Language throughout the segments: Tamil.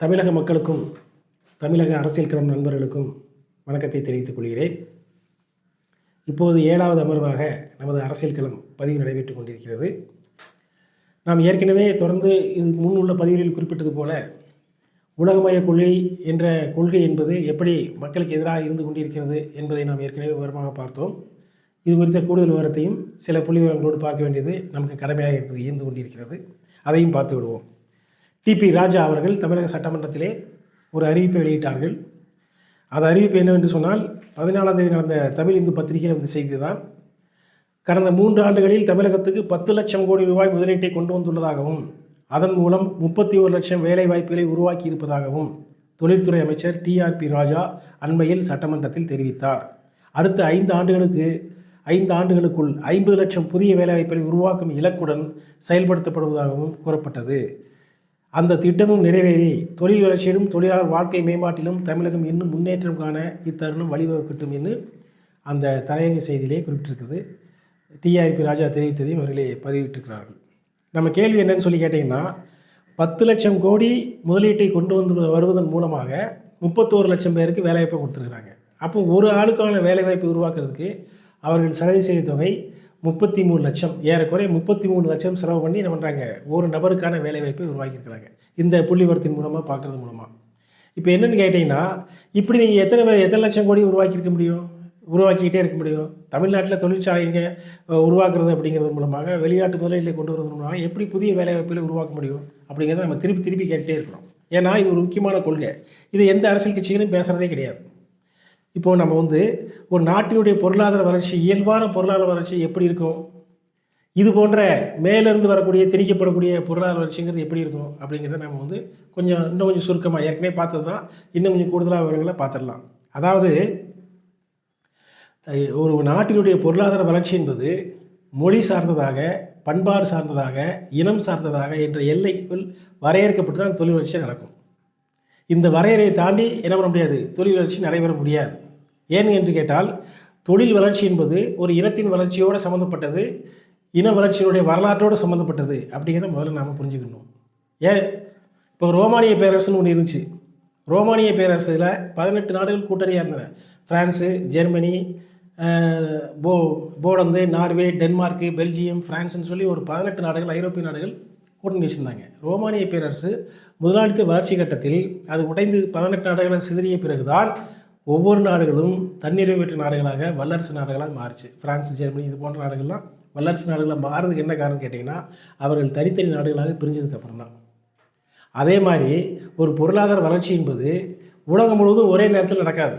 தமிழக மக்களுக்கும் தமிழக அரசியல் களம் நண்பர்களுக்கும் வணக்கத்தை தெரிவித்துக் கொள்கிறேன். இப்போது ஏழாவது அமர்வாக நமது அரசியல் களம் பதிவு நடைபெற்றுக் கொண்டிருக்கிறது. நாம் ஏற்கனவே தொடர்ந்து இதுக்கு முன் உள்ள பதிவுகளில் குறிப்பிட்டது போல உலகமய கொள்கை என்ற கொள்கை என்பது எப்படி மக்களுக்கு எதிராக இருந்து கொண்டிருக்கிறது என்பதை நாம் ஏற்கனவே விவரமாக பார்த்தோம். இது குறித்த கூடுதல் விவரத்தையும் சில புள்ளி விவரங்களோடு பார்க்க வேண்டியது நமக்கு கடமையாக இருப்பது இருந்து கொண்டிருக்கிறது. அதையும் பார்த்து விடுவோம். டிபி ராஜா அவர்கள் தமிழக சட்டமன்றத்திலே ஒரு அறிவிப்பை வெளியிட்டார்கள். அது அறிவிப்பு என்னவென்று சொன்னால் பதினாலாம் தேதி நடந்த தமிழ் இந்து பத்திரிகையில் வந்து செய்தி தான் கடந்த மூன்று ஆண்டுகளில் தமிழகத்துக்கு பத்து லட்சம் கோடி ரூபாய் முதலீட்டை கொண்டு வந்துள்ளதாகவும் அதன் மூலம் முப்பத்தி ஒரு லட்சம் வேலை வாய்ப்புகளை உருவாக்கி இருப்பதாகவும் தொழில்துறை அமைச்சர் டிஆர்பி ராஜா அண்மையில் சட்டமன்றத்தில் தெரிவித்தார். அடுத்த ஐந்து ஆண்டுகளுக்கு ஐந்து ஆண்டுகளுக்குள் ஐம்பது லட்சம் புதிய வேலைவாய்ப்புகளை உருவாக்கும் இலக்குடன் செயல்படுத்தப்படுவதாகவும் கூறப்பட்டது. அந்த திட்டமும் நிறைவேறி தொழில் வளர்ச்சியிலும் தொழிலாளர் வாழ்க்கை மேம்பாட்டிலும் தமிழகம் இன்னும் முன்னேற்றம் காண இத்தருணம் வழிவகுக்கட்டும் என்று அந்த தலையங்க செய்தியிலே குறிப்பிட்டிருக்கிறது. டிஆர்பி ராஜா தெரிவித்ததையும் அவர்களே பதிவிட்டிருக்கிறார்கள். நம்ம கேள்வி என்னன்னு சொல்லி கேட்டிங்கன்னா பத்து லட்சம் கோடி முதலீட்டை கொண்டு வந்து வருவதன் மூலமாக முப்பத்தோரு லட்சம் பேருக்கு வேலைவாய்ப்பை கொடுத்துருக்குறாங்க. அப்போ ஒரு ஆளுக்கான வேலைவாய்ப்பு உருவாக்குறதுக்கு அவர்கள் செலவு செய்த தொகை முப்பத்தி மூணு லட்சம். ஏறக்குறைய முப்பத்தி மூணு லட்சம் செலவு பண்ணி என்ன பண்ணுறாங்க ஒரு நபருக்கான வேலைவாய்ப்பை உருவாக்கியிருக்கிறாங்க. இந்த புள்ளிவரத்தின் மூலமாக பார்க்குறது மூலமாக இப்போ என்னென்னு கேட்டிங்கன்னா இப்படி நீங்கள் எத்தனை எத்தனை லட்சம் கோடி உருவாக்கியிருக்க முடியும்? உருவாக்கிக்கிட்டே இருக்க முடியும். தமிழ்நாட்டில் தொழிற்சாலைங்க உருவாக்குறது அப்படிங்கிறது மூலமாக வெளிநாட்டு முதலீட்டில் கொண்டு வரது மூலமாக எப்படி புதிய வேலைவாய்ப்புகளை உருவாக்க முடியும்? அப்படிங்கிறத நம்ம திருப்பி திருப்பி கேட்டுகிட்டே இருக்கிறோம் ஏன்னா இது ஒரு முக்கியமான கொள்கை. இது எந்த அரசியல் கட்சிகளும் பேசுகிறதே கிடையாது. இப்போ நம்ம வந்து ஒரு நாட்டினுடைய பொருளாதார வளர்ச்சி இயல்பான பொருளாதார வளர்ச்சி எப்படி இருக்கும்? இது போன்ற மேலிருந்து வரக்கூடிய திணிக்கப்படக்கூடிய பொருளாதார வளர்ச்சிங்கிறது எப்படி இருக்கும்? அப்படிங்கிறத நம்ம வந்து கொஞ்சம் இன்னும் கொஞ்சம் சுருக்கமாக ஏற்கனவே பார்த்தது தான் இன்னும் கொஞ்சம் கூடுதலாக விவரங்களை பார்த்துடலாம். அதாவது ஒரு நாட்டினுடைய பொருளாதார வளர்ச்சி என்பது மொழி சார்ந்ததாக பண்பாடு சார்ந்ததாக இனம் சார்ந்ததாக என்ற எல்லைக்குள் வரையறுக்கப்பட்டு தான் தொழில் வளர்ச்சி நடக்கும். இந்த வரையறையை தாண்டி என்ன பண்ண முடியாது? தொழில் வளர்ச்சி நடைபெற முடியாது. ஏன் என்று கேட்டால் தொழில் வளர்ச்சி என்பது ஒரு இனத்தின் வளர்ச்சியோடு சம்மந்தப்பட்டது இன வளர்ச்சியினுடைய வரலாற்றோடு சம்மந்தப்பட்டது அப்படிங்கிறத முதல்ல நாம் புரிஞ்சுக்கணும். ஏன்? இப்போ ரோமானிய பேரரசுன்னு ஒன்று இருந்துச்சு. ரோமானிய பேரரசில் பதினெட்டு நாடுகள் கூட்டணியாக இருந்தன. ஃப்ரான்ஸு ஜெர்மனி போ போலந்து நார்வே டென்மார்க்கு பெல்ஜியம் ஃப்ரான்ஸ்னு சொல்லி ஒரு பதினெட்டு நாடுகள் ஐரோப்பிய நாடுகள் கோர்டினேஷன் தாங்க. ரோமானிய பேரரசு முதலாளித்த வளர்ச்சி கட்டத்தில் அது உடைந்து பதினெட்டு நாடுகளை சிதறிய பிறகுதான் ஒவ்வொரு நாடுகளும் தன்னிறைவு பெற்ற நாடுகளாக வல்லரசு நாடுகளாக மாறுச்சு. பிரான்ஸ் ஜெர்மனி இது போன்ற நாடுகள்லாம் வல்லரசு நாடுகளாக மாறுறதுக்கு என்ன காரணம் கேட்டிங்கன்னா அவர்கள் தனித்தனி நாடுகளாக பிரிஞ்சதுக்கப்புறம் தான் அதே மாதிரி ஒரு பொருளாதார வளர்ச்சி என்பது உலகம் முழுவதும் ஒரே நேரத்தில் நடக்காது.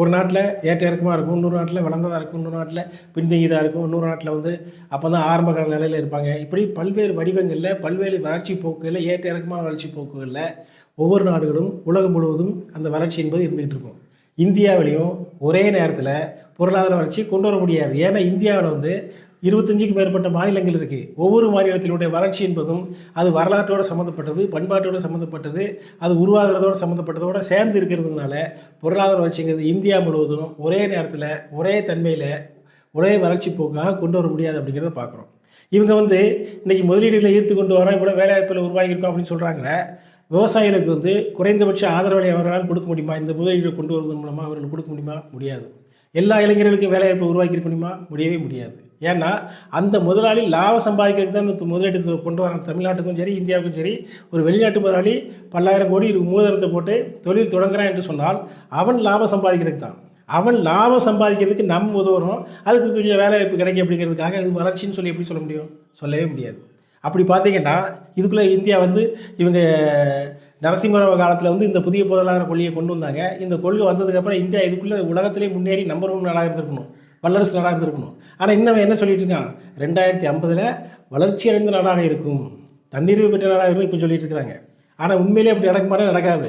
ஒரு நாட்டில் ஏற்ற இறக்கமாக இருக்கும் இன்னொரு நாட்டில் வளர்ந்ததாக இருக்கும் இன்னொரு நாட்டில் பின்தங்கியதாக இருக்கும் இன்னொரு நாட்டில் வந்து அப்போ தான் ஆரம்ப கால நிலையில் இருப்பாங்க. இப்படி பல்வேறு வடிவங்களில் பல்வேறு வளர்ச்சி போக்குகளில் ஏற்ற இறக்கமான வளர்ச்சி போக்குகளில் ஒவ்வொரு நாடுகளும் உலகம் முழுவதும் அந்த வளர்ச்சி என்பது இருந்துகிட்டு இருக்கும். இந்தியாவிலையும் ஒரே நேரத்தில் பொருளாதார வளர்ச்சி கொண்டு வர முடியாது. ஏன்னா இந்தியாவில் வந்து இருபத்தஞ்சுக்கும் மேற்பட்ட மாநிலங்கள் இருக்குது ஒவ்வொரு மாநிலத்தினுடைய வளர்ச்சி என்பதும் அது வரலாற்றோடு சம்மந்தப்பட்டது பண்பாட்டோடு சம்மந்தப்பட்டது அது உருவாகிறதோடு சம்மந்தப்பட்டதோடு சேர்ந்து இருக்கிறதுனால பொருளாதார வளர்ச்சிங்கிறது இந்தியா முழுவதும் ஒரே நேரத்தில் ஒரே தன்மையில் ஒரே வளர்ச்சி போக்காக கொண்டு வர முடியாது அப்படிங்கிறத பார்க்குறோம் இவங்க வந்து இன்றைக்கி முதலீடுகளை ஈர்த்து கொண்டு வரோம் இவ்வளோ வேலைவாய்ப்பில் உருவாகியிருக்கோம் அப்படின்னு சொல்கிறாங்களே விவசாயிகளுக்கு வந்து குறைந்தபட்ச ஆதரவலை அவர்களால் கொடுக்க முடியுமா? இந்த முதலீடுகளை கொண்டு வருவதன் மூலமாக அவர்களுக்கு கொடுக்க முடியுமா? முடியாது. எல்லா இளைஞர்களுக்கும் வேலைவாய்ப்பை உருவாக்கியிருக்க முடியுமா? முடியவே முடியாது. ஏன்னா அந்த முதலாளி லாபம் சம்பாதிக்கிறதுக்கு தான் இந்த முதலீட்டு கொண்டு வர தமிழ்நாட்டுக்கும் சரி இந்தியாவுக்கும் சரி ஒரு வெளிநாட்டு முதலாளி பல்லாயிரம் கோடி மூதரத்தை மூலதனத்தை போட்டு தொழில் தொடங்குறான் என்று சொன்னால் அவன் லாபம் சம்பாதிக்கிறதுக்கு தான். அவன் லாபம் சம்பாதிக்கிறதுக்கு நம்ம உதவுறோம் அதுக்கு கொஞ்சம் வேலைவாய்ப்பு கிடைக்கும் அப்படிங்கிறதுக்காக இது வளர்ச்சின்னு சொல்லி எப்படி சொல்ல முடியும்? சொல்லவே முடியாது. அப்படி பார்த்தீங்கன்னா இதுக்குள்ளே இந்தியா வந்து இவங்க நரசிம்மராவ காலத்தில் வந்து இந்த புதிய பொருளாதார கொள்கையை கொண்டு வந்தாங்க. இந்த கொள்கை வந்ததுக்கப்புறம் இந்தியா இதுக்குள்ளே உலகத்திலே முன்னேறி நம்பர் ஒன் நாடாக இருந்திருக்கணும். வல்லரசு நாடாக இருந்திருக்கணும். ஆனால் இன்னும் என்ன சொல்லிட்டு இருக்கான்? ரெண்டாயிரத்தி ஐம்பதில் வளர்ச்சி அடைந்த நாடாக இருக்கும். தன்னிறைவு பெற்ற நாடாக இருக்கும் இப்போ சொல்லிட்டு இருக்கிறாங்க ஆனால் உண்மையிலே அப்படி நடக்குமாறே நடக்காது.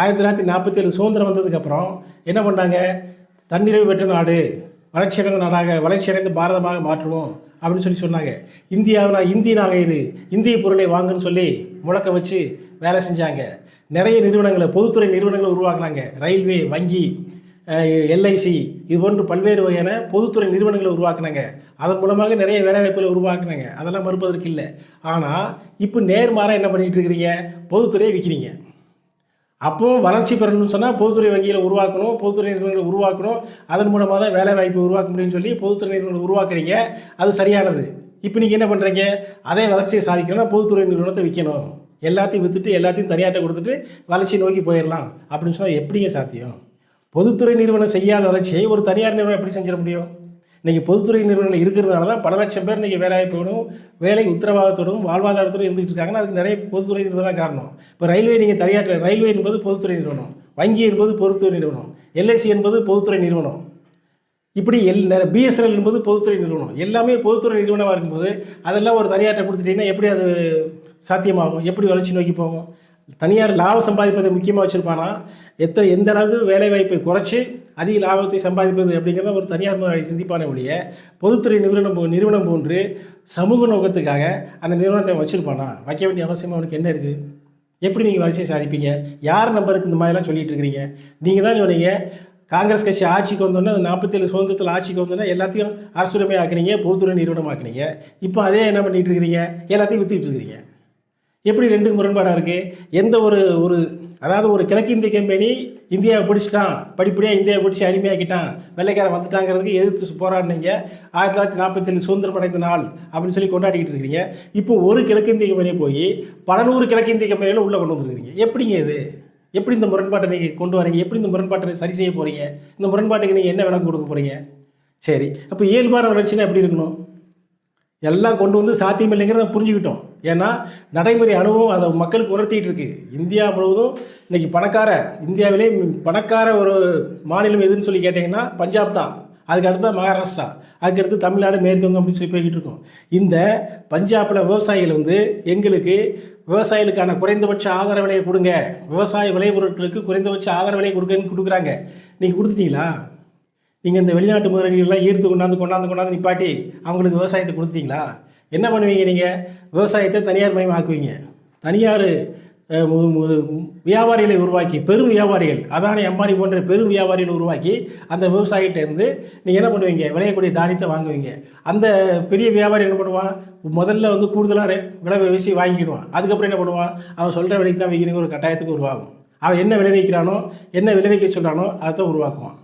ஆயிரத்தி தொள்ளாயிரத்தி நாற்பத்தேழு சுதந்திரம் வந்ததுக்கப்புறம் என்ன பண்ணாங்க? தன்னிறைவு பெற்ற நாடு வளர்ச்சியடைந்த நாடாக வளர்ச்சியடைந்த பாரதமாக மாற்றுவோம் அப்படின்னு சொல்லி சொன்னாங்க. இந்தியாவில் இந்திய நாகையிரு இந்திய பொருளை வாங்குன்னு சொல்லி முழக்க வச்சு வேலை செஞ்சாங்க. நிறைய நிறுவனங்களை பொதுத்துறை நிறுவனங்களை உருவாக்குனாங்க. ரயில்வே வங்கி எல்ஐசி இது போன்று பல்வேறு வகையான பொதுத்துறை நிறுவனங்களை உருவாக்குனாங்க. அதன் மூலமாக நிறைய வேலைவாய்ப்புகளை உருவாக்குனாங்க. அதெல்லாம் மறுப்பதற்கு இல்லை. ஆனால் இப்போ நேர்மாறாக என்ன பண்ணிகிட்டு இருக்கிறீங்க? பொதுத்துறையை விற்கிறீங்க அப்பவும் வளர்ச்சி பெறணும்னு சொன்னால் பொதுத்துறை வங்கிகளை உருவாக்கணும் பொதுத்துறை நிறுவனங்களை உருவாக்கணும். அதன் மூலமாக தான் வேலைவாய்ப்பை உருவாக்க முடியும்னு சொல்லி பொதுத்துறை நிறுவனங்களை உருவாக்குறீங்க. அது சரியானது. இப்போ நீங்கள் என்ன பண்ணுறீங்க அதே வளர்ச்சியை சாதிக்கணும்னா பொதுத்துறை நிறுவனத்தை விற்கணும் எல்லாத்தையும் விற்றுட்டு எல்லாத்தையும் தனியாட்ட கொடுத்துட்டு வளர்ச்சியை நோக்கி போயிடலாம். அப்படின்னு சொன்னால் எப்படிங்க சாத்தியம்? பொதுத்துறை நிறுவனம் செய்யாத வளர்ச்சியை ஒரு தனியார் நிறுவனம் எப்படி செஞ்சிட முடியும்? இன்றைக்கி பொதுத்துறை நிறுவனங்கள் இருக்கிறதுனால தான் பல லட்சம் பேர் இன்றைக்கி வேலைவாய்ப்போடும் வேலை உத்தரவாதத்தோடும் வாழ்வாதாரத்தோடும் இருந்துகிட்டு இருக்காங்கன்னா அதுக்கு நிறைய பொதுத்துறை நிறுவனம் காரணம். இப்போ ரயில்வே நீங்கள் தனியார் ரயில்வே என்பது பொதுத்துறை நிறுவனம். வங்கி என்பது பொதுத்துறை நிறுவனம். எல்ஐசி என்பது பொதுத்துறை நிறுவனம். இப்படி எல் பிஎஸ்என்எல் என்பது பொதுத்துறை நிறுவனம். எல்லாமே பொதுத்துறை நிறுவனமாக இருக்கும்போது அதெல்லாம் ஒரு தனியார்ட்ட கொடுத்துட்டீங்கன்னா எப்படி அது சாத்தியமாகும்? எப்படி வளர்ச்சி நோக்கி போகும்? தனியார் லாபம் சம்பாதிப்பதை முக்கியமாக வச்சுருப்பானா? எத்தனை எந்த அளவுக்கு வேலைவாய்ப்பை குறைச்சி அதிக லாபத்தை சம்பாதிப்பது அப்படிங்கிறத ஒரு தனியார் முதலாளி சிந்திப்பானே ஒழிய பொதுத்துறை நிறுவனம் நிறுவனம் போன்று சமூக நோக்கத்துக்காக அந்த நிறுவனத்தை வச்சுருப்பானா? வைக்க வேண்டிய அவசியம் அவனுக்கு என்ன இருக்குது எப்படி நீங்கள் வளர்ச்சியை சாதிப்பீங்க? யார் நம்பருக்கு இந்த மாதிரிலாம் சொல்லிட்டு இருக்கிறீங்க? நீங்கள் தான் சொன்னீங்க காங்கிரஸ் கட்சி ஆட்சிக்கு வந்தோன்னே நாற்பத்தேழு சுதந்திரத்தில் ஆட்சிக்கு வந்தோன்னே எல்லாத்தையும் அரசுரிமை ஆக்குனீங்க பொதுத்துறை நிறுவனம் ஆக்குனீங்க இப்போ அதே என்ன பண்ணிகிட்டு இருக்கிறீங்க? எல்லாத்தையும் வித்துக்கிட்டு இருக்கிறீங்க. எப்படி ரெண்டு முரண்பாடாக இருக்குது எந்த ஒரு ஒரு அதாவது ஒரு கிழக்கு இந்திய கம்பெனி இந்தியாவை பிடிச்சிட்டான் படிப்படியாக இந்தியாவை பிடிச்சி அடிமையாக்கிட்டான் வெள்ளைக்காரன் வந்துட்டாங்கிறதுக்கு எதிர்த்து போராடினீங்க. ஆயிரத்தி தொள்ளாயிரத்தி நாற்பத்தேழு சுதந்திரம் அடைந்த நாள் அப்படின்னு சொல்லி கொண்டாடிக்கிட்டு இருக்கிறீங்க. இப்போ ஒரு கிழக்கு இந்திய கம்பெனி போய் பல நூறு கிழக்கு இந்திய கம்பெனியில் உள்ளே கொண்டு வந்துருக்கிறீங்க. எப்படிங்க இது? எப்படி இந்த முரண்பாட்டை நீங்கள் கொண்டு வரீங்க? எப்படி இந்த முரண்பாட்டை சரி செய்ய போகிறீங்க இந்த முரண்பாட்டுக்கு நீங்கள் என்ன விளக்கம் கொடுக்க போகிறீங்க சரி அப்போ இயல்பான வளர்ச்சினா எப்படி இருக்கணும்? எல்லாம் கொண்டு வந்து சாத்தியம் இல்லைங்கிறத புரிஞ்சுக்கிட்டோம். ஏன்னா நடைமுறை அனுபவம் அதை மக்களுக்கு உணர்த்திட்டு இருக்கு. இந்தியா முழுவதும் இன்னைக்கு பணக்கார இந்தியாவிலே பணக்கார ஒரு மாநிலம் எதுன்னு சொல்லி கேட்டிங்கன்னா பஞ்சாப் தான். அதுக்கு அடுத்து தான் மகாராஷ்டிரா அதுக்கடுத்து தமிழ்நாடு மேற்கொங்க அப்படின்னு சொல்லி போய்கிட்டு இருக்கோம். இந்த பஞ்சாபில் விவசாயிகள் வந்து எங்களுக்கு விவசாயிகளுக்கான குறைந்தபட்ச ஆதார விலையை கொடுங்க. விவசாய விளைபொருட்களுக்கு குறைந்தபட்ச ஆதார விலையை கொடுங்கன்னு கொடுக்குறாங்க. நீங்கள் கொடுத்துட்டீங்களா? நீங்கள் இந்த வெளிநாட்டு முதலீடுகள்லாம் ஈர்த்து கொண்டாந்து கொண்டாந்து கொண்டாந்து நிப்பாட்டி அவங்களுக்கு விவசாயத்தை கொடுத்தீங்களா என்ன பண்ணுவீங்க நீங்கள் விவசாயத்தை தனியார் மயமாக்குவீங்க. தனியார் வியாபாரிகளை உருவாக்கி பெரும் வியாபாரிகள் அதானி அம்பானி போன்ற பெரும் வியாபாரிகளை உருவாக்கி அந்த விவசாயிகிட்ட இருந்து நீங்கள் என்ன பண்ணுவீங்க? விளையக்கூடிய தானியத்தை வாங்குவீங்க. அந்த பெரிய வியாபாரி என்ன பண்ணுவான்? முதல்ல வந்து கூடுதலாக விலை வீசி வாங்கிக்கிடுவான். அதுக்கப்புறம் என்ன பண்ணுவான்? அவன் சொல்கிற விலைக்கு தான் வைக்கணுங்கிற ஒரு கட்டாயத்துக்கு உருவாகும். அவன் என்ன விளைவிக்கிறானோ என்ன விளைவிக்க சொல்கிறானோ அதை தான் உருவாக்குவான்.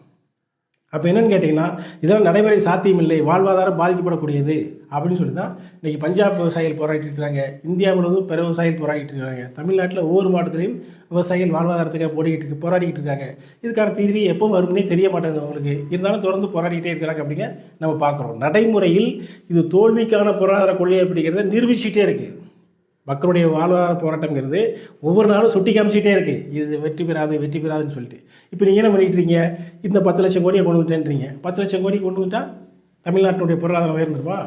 அப்போ என்னென்னு கேட்டிங்கன்னா இதெல்லாம் நடைமுறை சாத்தியமில்லை வாழ்வாதாரம் பாதிக்கப்படக்கூடியது அப்படின்னு சொல்லி தான் இன்றைக்கி பஞ்சாப் விவசாயிகள் போராடிட்டு இருக்கிறாங்க. இந்தியா முழுவதும் பிற விவசாயிகள் போராடிட்டு இருக்காங்க தமிழ்நாட்டில் ஒவ்வொரு மாவட்டத்திலையும் விவசாயிகள் வாழ்வாதாரத்துக்காக போடிக்கிட்டு போராடிக்கிட்டு இருக்காங்க. இதுக்கான தீர்வு எப்போ வரும்னே தெரிய மாட்டாங்க அவங்களுக்கு. இருந்தாலும் தொடர்ந்து போராடிக்கிட்டே இருக்கிறாங்க அப்படிங்க நம்ம பார்க்குறோம். நடைமுறையில் இது தோல்விக்கான பொருளாதார கொள்கை அப்படிங்கிறத நிரூபிச்சுட்டே இருக்குது மக்களுடைய வாழ்வாதார போராட்டங்கிறது ஒவ்வொரு நாளும் சுட்டி காமிச்சிட்டே இருக்குது இது வெற்றி பெறாது வெற்றி பெறாதுன்னு சொல்லிட்டு. இப்போ நீங்கள் என்ன பண்ணிட்டுருக்கீங்க இந்த பத்து லட்சம் கோடியை கொண்டு வந்துட்டேன்றீங்க. பத்து லட்சம் கோடி கொண்டு வந்துட்டால் தமிழ்நாட்டினுடைய பொருளாதாரம் உயர்ந்துருமா?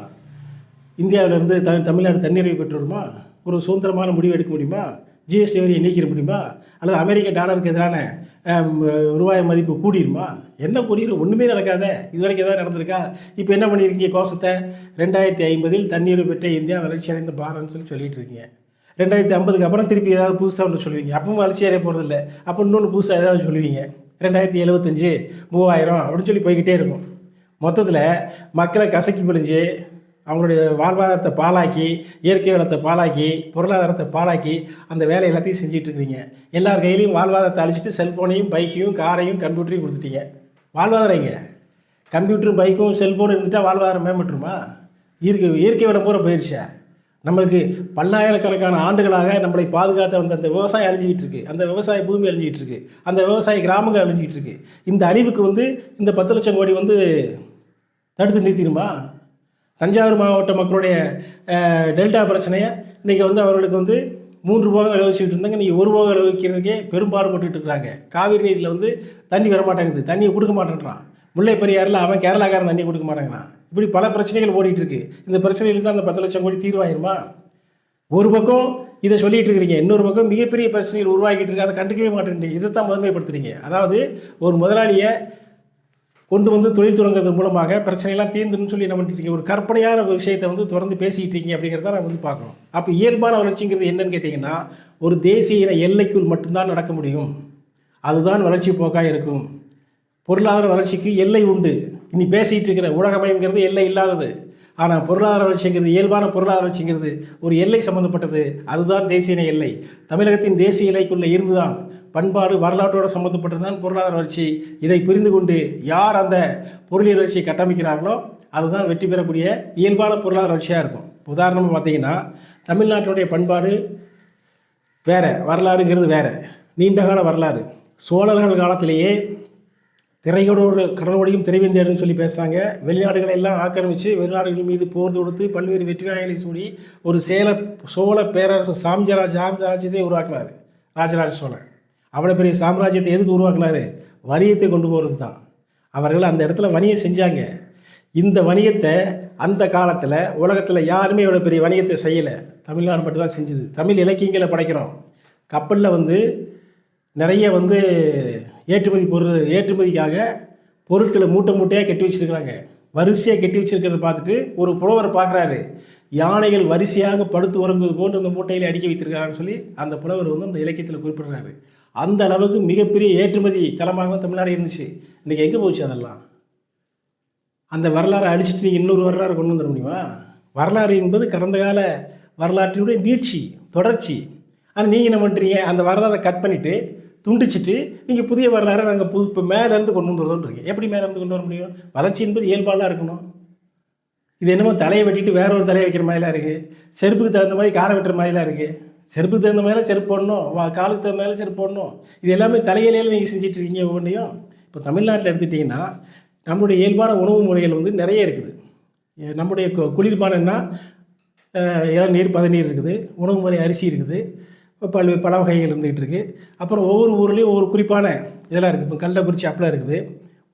இந்தியாவிலேருந்து த தமிழ்நாடு தன்னிறைவு பெற்றுருமா ஒரு சுதந்திரமான முடிவு எடுக்க முடியுமா? ஜிஎஸ்டி வரியை நீக்கிட முடியுமா? அல்லது அமெரிக்க டாலருக்கு எதிரான ரூபாய் மதிப்பு கூடிருமா? என்ன கூடிரும்? ஒன்றுமே நடக்காத. இது வரைக்கும் ஏதாவது நடந்திருக்கா? இப்போ என்ன பண்ணியிருக்கீங்க கோஷத்தை? ரெண்டாயிரத்தி ஐம்பதில் தண்ணீர் பெற்ற இந்தியா வளர்ச்சி அடைந்த பாரம்னு சொல்லி சொல்லிட்டு இருக்கீங்க. ரெண்டாயிரத்தி ஐம்பதுக்கு அப்புறம் திருப்பி ஏதாவது புதுசாக ஒன்று சொல்லுவீங்க. அப்பவும் வளர்ச்சி அடைய போகிறதில்ல அப்போ இன்னொன்று புதுசாக ஏதாவது சொல்லுவீங்க. ரெண்டாயிரத்தி எழுபத்தஞ்சு மூவாயிரம் அப்படின்னு சொல்லி போய்கிட்டே இருக்கும். மொத்தத்தில் மக்களை கசக்கி பிழிஞ்சு அவங்களுடைய வாழ்வாதாரத்தை பாழாக்கி இயற்கை வளத்தை பாழாக்கி பொருளாதாரத்தை பாழாக்கி அந்த வேலை எல்லாத்தையும் செஞ்சுட்டு இருக்கிறீங்க எல்லார் கையிலையும் வாழ்வாதாரத்தை அழிச்சிட்டு செல்ஃபோனையும் பைக்கையும் காரையும் கம்ப்யூட்டரையும் கொடுத்துட்டீங்க. வாழ்வாதாரம் இங்கே கம்ப்யூட்டரும் பைக்கும் செல்ஃபோனும் இருந்துட்டால் வாழ்வாதாரம் மேம்பட்டுருமா? இயற்கை இயற்கை வளம் பூரா போயிடுச்சா நம்மளுக்கு பல்லாயிரக்கணக்கான ஆண்டுகளாக நம்மளை பாதுகாத்த வந்த அந்த விவசாயம் அழிஞ்சிக்கிட்டு இருக்குது அந்த விவசாய பூமி அழிஞ்சிக்கிட்டு இருக்குது அந்த விவசாய கிராமங்கள் அழிஞ்சிக்கிட்டு இருக்குது இந்த அழிவுக்கு வந்து இந்த பத்து லட்சம் கோடி வந்து தடுத்து நிறுத்திடுமா? தஞ்சாவூர் மாவட்ட மக்களுடைய டெல்டா பிரச்சனையை இன்றைக்கி வந்து அவர்களுக்கு வந்து மூன்று போகம் விளைவிச்சுட்டு இருந்தாங்க. இன்றைக்கி ஒரு போகம் விளைவிக்கிறதுக்கே பெரும்பாடுபட்டுக்கிட்டு இருக்கிறாங்க. காவிரி நீரில் வந்து தண்ணி வர மாட்டேங்குது தண்ணியை கொடுக்க மாட்டேன்றான். முல்லை பெரியாரில் அவன் கேரளாக்காரன் தண்ணி கொடுக்க மாட்டேங்கிறான். இப்படி பல பிரச்சனைகள் ஓடிட்டு இருக்கு. இந்த பிரச்சனைகளுக்கு அந்த பத்து லட்சம் கோடி தீர்வாயிருமா? ஒரு பக்கம் இதை சொல்லிட்டு இருக்கிறீங்க. இன்னொரு பக்கம் மிகப்பெரிய பிரச்சனைகள் உருவாக்கிட்டு இருக்கு. அதை கண்டுக்கவே மாட்டேன் இதை தான் முதன்மைப்படுத்துறீங்க. அதாவது ஒரு முதலாளியை கொண்டு வந்து தொழில் தொடங்குறது மூலமாக பிரச்சனையெல்லாம் தீர்ந்துன்னு சொல்லி என்ன பண்ணிட்டு இருக்கீங்க ஒரு கற்பனையான ஒரு விஷயத்தை வந்து தொடர்ந்து பேசிகிட்டு இருக்கீங்க அப்படிங்கிறத நான் வந்து பார்க்கணும். அப்போ இயல்பான வளர்ச்சிங்கிறது என்னன்னு கேட்டிங்கன்னா ஒரு தேசிய இன எல்லைக்குள் மட்டும்தான் நடக்க முடியும். அதுதான் வளர்ச்சி போக்காக இருக்கும். பொருளாதார வளர்ச்சிக்கு எல்லை உண்டு. இனி பேசிகிட்டு இருக்கிற உலகமயங்கிறது எல்லை இல்லாதது. ஆனால் பொருளாதார வளர்ச்சிங்கிறது இயல்பான பொருளாதார வளர்ச்சிங்கிறது ஒரு எல்லை சம்மந்தப்பட்டது அதுதான் தேசிய எல்லை. தமிழகத்தின் தேசிய எல்லைக்குள்ளே இருந்துதான் பண்பாடு வரலாற்றோடு சம்மந்தப்பட்டதுதான் பொருளாதார வளர்ச்சி. இதை புரிந்து கொண்டு யார் அந்த பொருளியல் வளர்ச்சியை கட்டமைக்கிறார்களோ அதுதான் வெற்றி பெறக்கூடிய இயல்பான பொருளாதார வளர்ச்சியாக இருக்கும். உதாரணமாக பார்த்தீங்கன்னா தமிழ்நாட்டினுடைய பண்பாடு வேறு வரலாறுங்கிறது வேறு. நீண்டகால வரலாறு. சோழர்கள் காலத்திலேயே திரையோடு கடலோடையும் திரைவேந்தியர்னு சொல்லி பேசுகிறாங்க வெளிநாடுகளை எல்லாம் ஆக்கிரமித்து வெளிநாடுகள் மீது போர் தொடுத்து பல்வேறு வெற்றிவாய்களை சூடி ஒரு சேல சோழ பேரரசு சாம்ஜரா சாம்ராஜ்யத்தை உருவாக்கினார். ராஜராஜ சோழன். அவ்வளோ பெரிய சாம்ராஜ்யத்தை எதுக்கு உருவாக்கினார்? வணிகத்தை கொண்டு போகிறது தான். அவர்கள் அந்த இடத்துல வணிகம் செஞ்சாங்க. இந்த வணிகத்தை அந்த காலத்தில் உலகத்தில் யாருமே இவ்வளோ பெரிய வணிகத்தை செய்யலை. தமிழ்நாடு மட்டும் தான் செஞ்சுது. தமிழ் இலக்கியங்களை படைக்கிறோம். கப்பலில் வந்து நிறைய வந்து ஏற்றுமதி பொருள் ஏற்றுமதிக்காக பொருட்களை மூட்டை மூட்டையாக கட்டி வச்சிருக்கிறாங்க. வரிசையாக கட்டி வச்சிருக்கிறத பார்த்துட்டு ஒரு புலவர் பார்க்குறாரு. யானைகள் வரிசையாக படுத்து உறங்குவது போன்று அந்த மூட்டையில் அடுக்கி வைத்திருக்கிறான்னு சொல்லி அந்த புலவர் வந்து அந்த இலக்கியத்தில் குறிப்பிடுறாரு. அந்த அளவுக்கு மிகப்பெரிய ஏற்றுமதி தலமாக தமிழ்நாடு இருந்துச்சு. இன்றைக்கி எங்கே போச்சு அதெல்லாம்? அந்த வரலாறை அடிச்சுட்டு நீங்கள் இன்னொரு வரலாறு கொண்டு வந்துட முடியுமா? வரலாறு என்பது கடந்த கால வரலாற்றினுடைய மீட்சி தொடர்ச்சி. ஆனால் நீங்கள் என்ன பண்ணுறீங்க அந்த வரலாறை கட் பண்ணிவிட்டு துண்டிச்சிட்டு நீங்கள் புதிய வரலாறை நாங்கள் புது இப்போ மேலேருந்து கொண்டு வந்துடுறோன்றீங்க எப்படி மேலேருந்து கொண்டு வர முடியும்? வளர்ச்சி என்பது இயல்பாலாம் இருக்கணும். இது என்னமோ தலையை வெட்டிட்டு வேற ஒரு தலையை வைக்கிற மாதிரிலாம் இருக்குது செருப்புக்கு தகுந்த மாதிரி காரை வெட்டுற மாதிரிலாம் இருக்குது செருப்புக்கு தகுந்த மாதிரிலாம் செருப்பு போடணும். வா காலுக்கு தகுந்த மாதிரிலாம் செருப்பு போடணும். இது எல்லாமே தலையிலேயே நீங்கள் செஞ்சுட்டு இருக்கீங்க ஒவ்வொன்றையும். இப்போ தமிழ்நாட்டில் எடுத்துட்டிங்கன்னா நம்மளுடைய இயல்பான உணவு முறைகள் வந்து நிறைய இருக்குது. நம்முடைய கு- குளிர்பானம்னா அஹ், இளநீர் பதநீர் இருக்குது. உணவு முறை அரிசி இருக்குது. பல்வேறு பல வகைகள் இருந்துக்கிட்டு இருக்குது அப்புறம் ஒவ்வொரு ஊர்லேயும் ஒவ்வொரு குறிப்பான இதெல்லாம் இருக்குது. இப்போ கள்ளக்குறிச்சி அப்பளம் இருக்குது.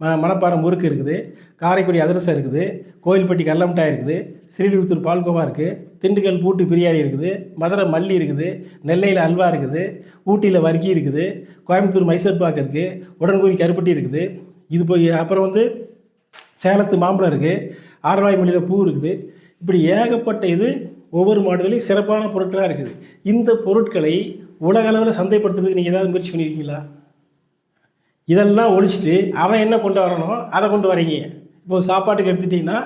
ம மணப்பாறை முறுக்கு இருக்குது. காரைக்குடி அதிரசம் இருக்குது. கோயில்பட்டி கடல மிட்டாய் இருக்குது. ஸ்ரீவில்லிபுத்தூர் பால்கோவா இருக்குது திண்டுக்கல் பூட்டு பிரியாணி இருக்குது. மதுரை மல்லி இருக்குது. நெல்லையில் அல்வா இருக்குது. ஊட்டியில் வர்க்கி இருக்குது. கோயம்புத்தூர் மைசூர் பாக்கு இருக்குது உடன்குடி கருப்பட்டி இருக்குது. இது போய் அப்புறம் வந்து சேலத்து மாம்பழம் இருக்குது ஆரவாய் மொழியில் பூ இருக்குது. இப்படி ஏகப்பட்ட இது ஒவ்வொரு மாடுகளையும் சிறப்பான பொருட்களாக இருக்குது. இந்த பொருட்களை உலக அளவில் சந்தைப்படுத்துறதுக்கு நீங்கள் ஏதாவது முயற்சி பண்ணியிருக்கீங்களா இதெல்லாம் ஒழிச்சிட்டு அவன் என்ன கொண்டு வரணும் அதை கொண்டு வரீங்க. இப்போ சாப்பாட்டுக்கு எடுத்துட்டிங்கன்னா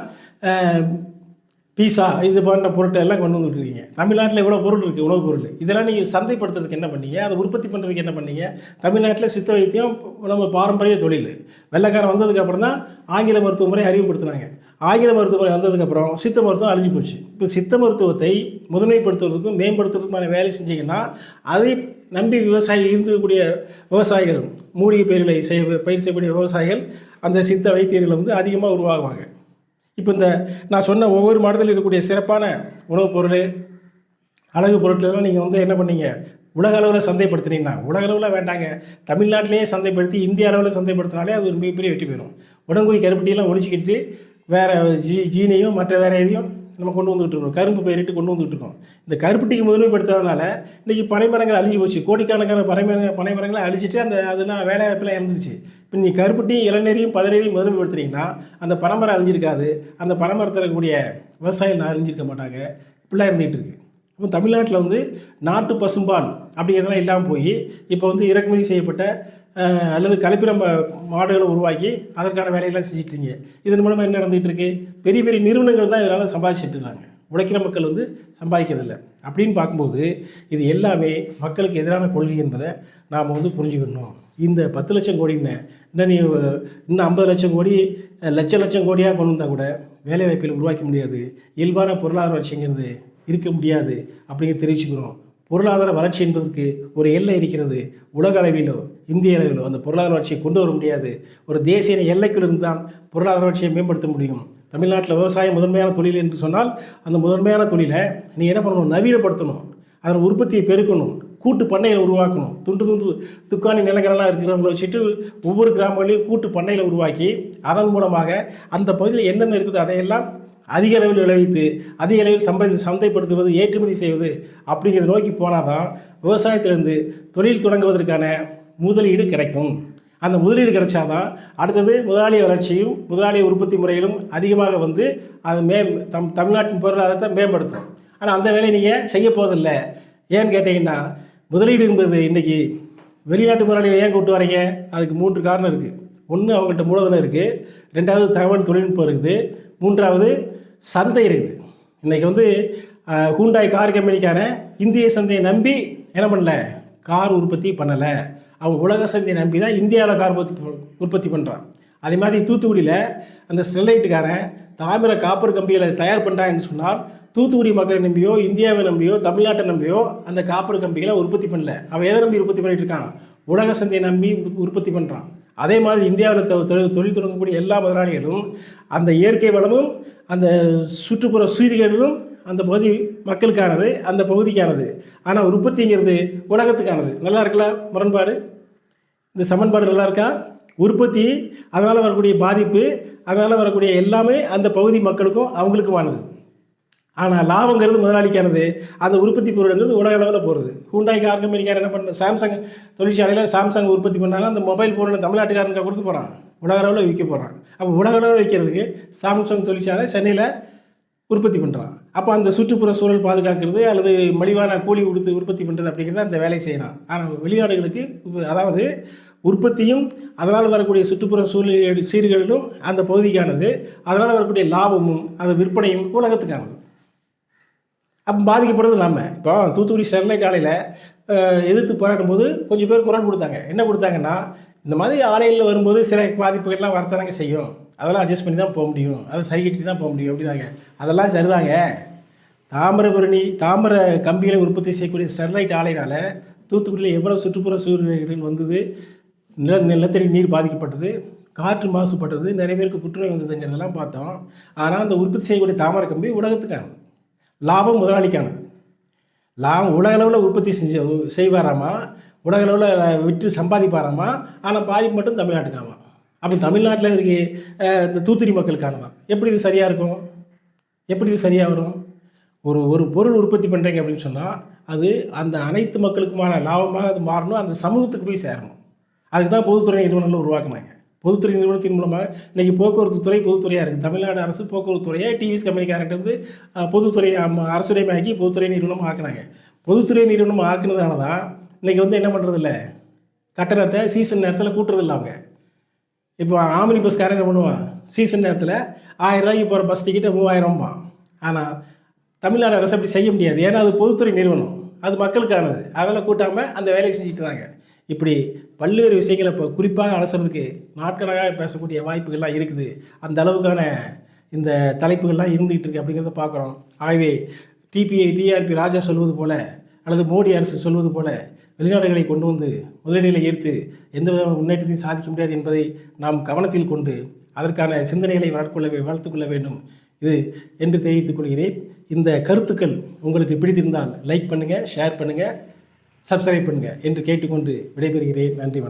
பீஸா இது போன்ற பொருட்கள் எல்லாம் கொண்டு வந்துட்டுருக்கீங்க தமிழ்நாட்டில் இவ்வளோ பொருள் இருக்குது உணவுப் பொருள். இதெல்லாம் நீங்கள் சந்தைப்படுத்துறதுக்கு என்ன பண்ணீங்க? அதை உற்பத்தி பண்ணுறதுக்கு என்ன பண்ணீங்க? தமிழ்நாட்டில் சித்த வைத்தியம் நம்ம பாரம்பரிய தொழில். வெள்ளைக்காரன் வந்ததுக்கப்புறம் தான் ஆங்கில மருத்துவ முறை அறிமுகப்படுத்தினாங்க. ஆங்கில மருத்துவமனை வந்ததுக்கப்புறம் சித்த மருத்துவம் அழிஞ்சு போச்சு. இப்போ சித்த மருத்துவத்தை முதன்மைப்படுத்துவதற்கும் மேம்படுத்துறதுக்குமான வேலை செஞ்சீங்கன்னா அதை நம்பி விவசாயி இருக்கக்கூடிய விவசாயிகள் மூலிகை பயிர்களை செய்ய பயிர் செய்யக்கூடிய விவசாயிகள் அந்த சித்த வைத்தியர்கள் வந்து அதிகமாக உருவாகுவாங்க. இப்போ இந்த நான் சொன்ன ஒவ்வொரு மாடத்தில் இருக்கக்கூடிய சிறப்பான உணவுப் பொருள் அழகு பொருட்களெல்லாம் நீங்கள் வந்து என்ன பண்ணீங்க? உலக அளவில் சந்தைப்படுத்தினீங்கன்னா உலக அளவில் வேண்டாங்க. தமிழ்நாட்டிலேயே சந்தைப்படுத்தி இந்திய அளவில் சந்தைப்படுத்தினாலே அது ஒரு மிகப்பெரிய வெற்றி பெறும். உடங்குடி கருப்பட்டியெல்லாம் ஒழிச்சிக்கிட்டு வேறு ஜீ ஜீனையும் மற்ற வேறு எதையும் நம்ம கொண்டு வந்துகிட்டு இருக்கோம். கரும்பு பயிரிட்டு கொண்டு வந்துகிட்டு இருக்கோம். இந்த கருப்பட்டிக்கு முதன்மைப்படுத்தாதனால இன்றைக்கி பனைமரங்கள் அழிஞ்சு போச்சு. கோடிக்கணக்கான பனைமரங்க பனைமரங்களை அழிச்சிட்டு அந்த அதெல்லாம் வேலை வாய்ப்பெல்லாம் இருந்துச்சு இப்போ நீங்கள் கருப்பட்டியும் இளநீரையும் பதநீரையும் முதன்மைப்படுத்துறீங்கன்னா அந்த பனைமரம் அழிஞ்சிருக்காது. அந்த பனைமரத்தில் இருக்கக்கூடிய நான் அழிஞ்சிருக்க மாட்டாங்க. இப்படிலாம் இருந்துகிட்டு இருக்குது இப்போ தமிழ்நாட்டில் வந்து நாட்டு பசும்பால் அப்படிங்கிறதெல்லாம் இல்லாமல் போய் இப்போ வந்து இறக்குமதி செய்யப்பட்ட அல்லது கலப்பின மாடுகளை உருவாக்கி அதற்கான வேலையெல்லாம் செஞ்சுட்டு இதன் மூலமாக என்ன நடந்துகிட்டு இருக்கு? பெரிய பெரிய நிறுவனங்கள் தான் இதனால் சம்பாதிச்சுட்டு இருக்காங்க. உழைக்கிற மக்கள் வந்து சம்பாதிக்கிறதில்ல. அப்படின்னு பார்க்கும்போது இது எல்லாமே மக்களுக்கு எதிரான கொள்கை என்பதை நாம் வந்து புரிஞ்சுக்கணும். இந்த பத்து லட்சம் கோடின்னு இன்னும் நீ இன்னும் ஐம்பது லட்சம் கோடி லட்ச லட்சம் கோடியாக கொண்டு வந்தால் கூட வேலைவாய்ப்பில் உருவாக்க முடியாது. இயல்பான பொருளாதார வளர்ச்சிங்கிறது இருக்க முடியாது அப்படிங்கிற தெரிவிச்சுக்கிறோம். பொருளாதார வளர்ச்சி என்பதற்கு ஒரு எல்லை இருக்கிறது. உலக அளவிலோ இந்திய அளவிலோ அந்த பொருளாதார வளர்ச்சியை கொண்டு வர முடியாது. ஒரு தேசிய எல்லைக்குள் இருந்து தான் பொருளாதார வளர்ச்சியை மேம்படுத்த முடியும். தமிழ்நாட்டில் விவசாயம் முதன்மையான தொழில் என்று சொன்னால் அந்த முதன்மையான தொழிலை நீ என்ன பண்ணணும்? நவீனப்படுத்தணும். அதன் உற்பத்தியை பெருக்கணும். கூட்டு பண்ணைகளை உருவாக்கணும். துண்டு துண்டு துக்காணி நிலங்களெல்லாம் இருக்கிறவங்களை வச்சுட்டு ஒவ்வொரு கிராமங்களையும் கூட்டு பண்ணைகளை உருவாக்கி அதன் மூலமாக அந்த பகுதியில் என்னென்ன இருக்குதோ அதையெல்லாம் அதிக அளவில் விளைவித்து அதிக அளவில் சம்பை சந்தைப்படுத்துவது ஏற்றுமதி செய்வது அப்படிங்கிறத நோக்கி போனால் தான் விவசாயத்திலிருந்து தொழில் தொடங்குவதற்கான முதலீடு கிடைக்கும். அந்த முதலீடு கிடைச்சாதான் அடுத்தது முதலாளிய வளர்ச்சியும் முதலாளிய உற்பத்தி முறையிலும் அதிகமாக வந்து அது மே தம் தமிழ்நாட்டின் பொருளாதாரத்தை மேம்படுத்தும். ஆனால் அந்த வேலையை நீங்கள் செய்ய போவதில்லை. ஏன்னு கேட்டிங்கன்னா முதலீடு என்பது இன்றைக்கி வெளிநாட்டு முதலாளிகளை ஏன் கூட்டு வரீங்க? அதுக்கு மூன்று காரணம் இருக்குது ஒன்று அவங்கள்ட்ட மூலதனம் இருக்குது ரெண்டாவது தகவல் தொழில்நுட்பம் இருக்குது மூன்றாவது சந்தை இருக்குது. இன்றைக்கி வந்து ஹூண்டாய் கார் கம்பெனிக்காரன் இந்திய சந்தையை நம்பி என்ன பண்ணல? கார் உற்பத்தி பண்ணலை. அவன் உலக சந்தையை நம்பி தான் இந்தியாவில் கார் உற்பத்தி உற்பத்தி பண்ணுறான் அதே மாதிரி தூத்துக்குடியில் அந்த ஸ்டெர்லைட்டுக்காரன் தாமிர காப்பர் கம்பியில் தயார் பண்ணுறான்னு சொன்னால் தூத்துக்குடி மக்களை நம்பியோ இந்தியாவை நம்பியோ தமிழ்நாட்டை நம்பியோ அந்த காப்பர் கம்பிகளை உற்பத்தி பண்ணல. அவன் எதை நம்பி உற்பத்தி பண்ணிட்டு இருக்கான்? உலக சந்தையை நம்பி உற்பத்தி பண்ணுறான் அதே மாதிரி இந்தியாவில் தொ- தொழில் தொழில் தொடங்கக்கூடிய எல்லா முதலாளிகளும் அந்த இயற்கை வளமும் அந்த சுற்றுப்புற சூரியர்களும் அந்த பகுதி மக்களுக்கானது அந்த பகுதிக்கானது. ஆனால் உற்பத்திங்கிறது உலகத்துக்கானது. நல்லா இருக்குல்ல முரண்பாடு? இந்த சமன்பாடு நல்லா இருக்கா? உற்பத்தி அதனால் வரக்கூடிய பாதிப்பு அதனால் வரக்கூடிய எல்லாமே அந்த பகுதி மக்களுக்கும் அவங்களுக்குமானது. ஆனால் லாபங்கிறது முதலாளிக்கானது. அந்த உற்பத்தி பொருளுங்கிறது உலக அளவில் போகிறது ஹூண்டாய் கார் கம்பெனிக்காரர் என்ன பண்ண சாம்சங் தொழிற்சாலையில் சாம்சங் உற்பத்தி பண்ணாலும் அந்த மொபைல் ஃபோனில் தமிழ்நாட்டுக்காரனுக்கு கொடுக்க போகிறான் உலக அளவில் விற்க போகிறான் அப்போ உலக அளவில் விற்கிறதுக்கு சாம்சங் தொழிற்சாலை சென்னையில் உற்பத்தி பண்ணுறான் அப்போ அந்த சுற்றுப்புற சூழல் பாதுகாக்கிறது அல்லது மலிவான கூலி கொடுத்து உற்பத்தி பண்ணுறது அப்படிங்கிறத அந்த வேலையை செய்கிறான் ஆனால் வெளிநாடுகளுக்கு அதாவது உற்பத்தியும் அதனால் வரக்கூடிய சுற்றுப்புற சூழல் சீர்கேடும் அந்த பகுதிக்கானது. அதனால் வரக்கூடிய லாபமும் அந்த விற்பனையும் உலகத்துக்கானது. அப்போ பாதிக்கப்படுறது இல்லாமல் இப்போ தூத்துக்குடி ஸ்டெர்லைட் ஆலையில் எதிர்த்து போராடும் போது கொஞ்சம் பேர் குரல் கொடுத்தாங்க. என்ன கொடுத்தாங்கன்னா இந்த மாதிரி ஆலையில் வரும்போது சில பாதிப்புகள்லாம் வரத்தானாங்க செய்யும். அதெல்லாம் அட்ஜஸ்ட் பண்ணி தான் போக முடியும். அதை சரி கட்டி தான் போக முடியும் அப்படிதாங்க அதெல்லாம் சரிதாங்க. தாமிரபரணி தாமிர கம்பிகளை உற்பத்தி செய்யக்கூடிய ஸ்டெர்லைட் ஆலையினால் தூத்துக்குடியில் எவ்வளோ சுற்றுப்புற சூழ்நிலைகள் வந்தது நில நிலத்தடி நீர் பாதிக்கப்பட்டது காற்று மாசுபட்டது நிறைய பேருக்கு புற்றுநோய் வந்ததுங்கிறதெல்லாம் பார்த்தோம். ஆனால் அந்த உற்பத்தி செய்யக்கூடிய தாமரை கம்பி உலகத்துக்கானது. லாபம் முதலாளிக்கான. லாபம் உலகளவில் உற்பத்தி செஞ்ச செய்வாராமா? உலகளவில் விற்று சம்பாதிப்பாராமா? ஆனால் பாதிப்பு மட்டும் தமிழ்நாட்டுக்காமா அப்போ தமிழ்நாட்டில் இருக்கு இந்த தூத்துக்குடி மக்களுக்கானதான் எப்படி இது சரியாக இருக்கும்? எப்படி இது சரியாக வரும்? ஒரு ஒரு பொருள் உற்பத்தி பண்ணுறீங்க அப்படின்னு சொன்னால் அது அந்த அனைத்து மக்களுக்குமான லாபமாக அது மாறணும் அந்த சமூகத்துக்கு போய் சேரணும். அதுக்கு தான் பொதுத்துறை நிறுவனங்களை உருவாக்குனாங்க. பொதுத்துறை நிறுவனத்தின் மூலமாக இன்றைக்கி போக்குவரத்து துறை பொதுத்துறையாக இருக்குது தமிழ்நாடு அரசு போக்குவரத்து துறையை டிவிஎஸ் கம்பெனிக்காரன்ட்டு வந்து பொதுத்துறை அரசுடைமையாக்கி பொதுத்துறை நிறுவனம் ஆக்குனாங்க. பொதுத்துறை நிறுவனம் ஆக்குனதுனால தான் இன்றைக்கி வந்து என்ன பண்ணுறதில்ல கட்டணத்தை சீசன் நேரத்தில் கூட்டுறதில்ல அவங்க. இப்போ ஆமினி பஸ்காரன் என்ன பண்ணுவான்? சீசன் நேரத்தில் ஆயிரம் ரூபாய்க்கு போகிற பஸ் டிக்கெட்டை மூவாயிரம்பான். ஆனால் தமிழ்நாடு அரசு அப்படி செய்ய முடியாது. ஏன்னா அது பொதுத்துறை நிறுவனம். அது மக்களுக்கானது. அதெல்லாம் கூட்டாமல் அந்த வேலையை செஞ்சுட்டு தாங்க இப்படி பல்வேறு விஷயங்களை இப்போ குறிப்பாக அலசுறதுக்கு நாட்கணக்காக பேசக்கூடிய வாய்ப்புகள்லாம் இருக்குது. அந்த அளவுக்கான இந்த தலைப்புகள்லாம் இருந்துகிட்டு இருக்கு அப்படிங்கிறத பார்க்குறோம். ஆகவே டிபிஐ டிஆர்பி ராஜா சொல்வது போல அல்லது மோடி அரசு சொல்வது போல வெளிநாடுகளை கொண்டு வந்து முதலீடுகளை ஈர்த்து எந்த விதமான முன்னேற்றத்தையும் சாதிக்க முடியாது என்பதை நாம் கவனத்தில் கொண்டு அதற்கான சிந்தனைகளை வளர்க்கொள்ள வளர்த்துக்கொள்ள வேண்டும். இது என்று தெரிவித்துக் கொள்கிறேன். இந்த கருத்துக்கள் உங்களுக்கு பிடித்திருந்தால் லைக் பண்ணுங்கள் ஷேர் பண்ணுங்கள் சப்ஸ்கிரைப் பண்ணுங்கள் என்று கேட்டுக்கொண்டு விடைபெறுகிறேன். நன்றி வணக்கம்.